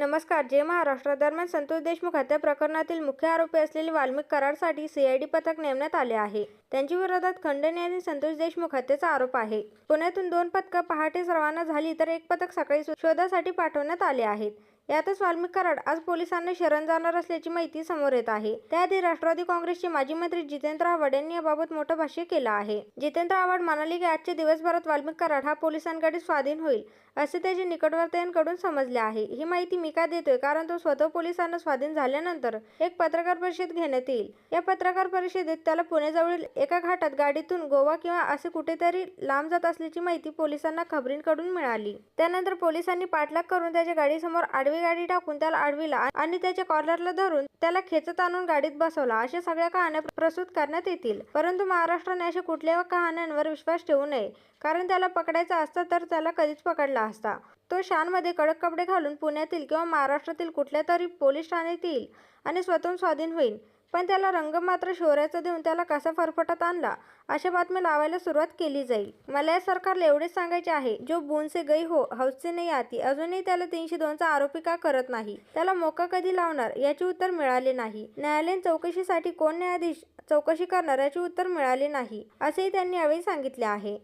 नमस्कार जय महाराष्ट्र दरम्यान संतोष देशमुख हत्या प्रकरणातील मुख्य आरोपी असलेले वाल्मिक कराडसाठी सीआयडी पथक नेमण्यात आले आहे. त्यांच्या विरोधात खंडणी संतोष देशमुख हत्येचा आरोप आहे. पुण्यातून दोन पथकं पहाटेच रवाना झाली तर एक पथक सकाळी शोधासाठी पाठवण्यात आले आहेत. यातच वाल्मिक कराड आज पोलिसांना शरण जाणार असल्याची माहिती समोर येत आहे. त्याआधी राष्ट्रवादी काँग्रेसचे माजी मंत्री जितेंद्र आव्हाड यांनी याबाबत मोठं भाष्य केलं आहे. जितेंद्र आव्हाड म्हणाले की आजच्या दिवसभरात वाल्मिक कराड हा पोलिसांकडे स्वाधीन होईल असे त्याचे निकटवर्तीयांकडून समजले आहे. ही माहिती मी का देतोय? कारण तो स्वतः पोलिसांना स्वाधीन झाल्यानंतर एक पत्रकार परिषद घेण्यात येईल. या पत्रकार परिषदेत त्याला पुण्याजवळील एका घाटात गाडीतून गोवा किंवा असे कुठेतरी लांब जात असल्याची माहिती पोलिसांना खबरींकडून मिळाली. त्यानंतर पोलिसांनी पाठलाग करून त्याच्या गाडीसमोर आडवी गाडी टाकून त्याला आडवीला आणि त्याच्या कॉलरला धरून त्याला खेचत आणून गाडीत बसवला. अशा सगळ्या कहाण्या प्रस्तुत करण्यात येतील. परंतु महाराष्ट्राने अशा कुठल्या कहाण्यांवर विश्वास ठेवू नये. कारण त्याला पकडायचा असता तर त्याला कधीच पकडला असता. तो शानमध्ये कडक कपडे घालून पुण्यातील किंवा महाराष्ट्रातील कुठल्या तरी पोलीस ठाण्यात येईल आणि स्वतःहून स्वाधीन होईल. पण त्याला रंग मात्र शौर्याचा देऊन त्याला कसा फरफटत आणला? अशा बातम्या लावायला सुरुवात केली जाईल. मला या सरकारला एवढेच सांगायचे आहे जो बोनसे गई हो हौसचे नाही आती अजूनही त्याला तीनशे दोनचा आरोपी का करत नाही? त्याला मोका कधी लावणार? याचे उत्तर मिळाले नाही. न्यायालयीन चौकशीसाठी कोण न्यायाधीश? चौकशी करणार याचे उत्तर मिळाले नाही असेही त्यांनी यावेळी सांगितले आहे.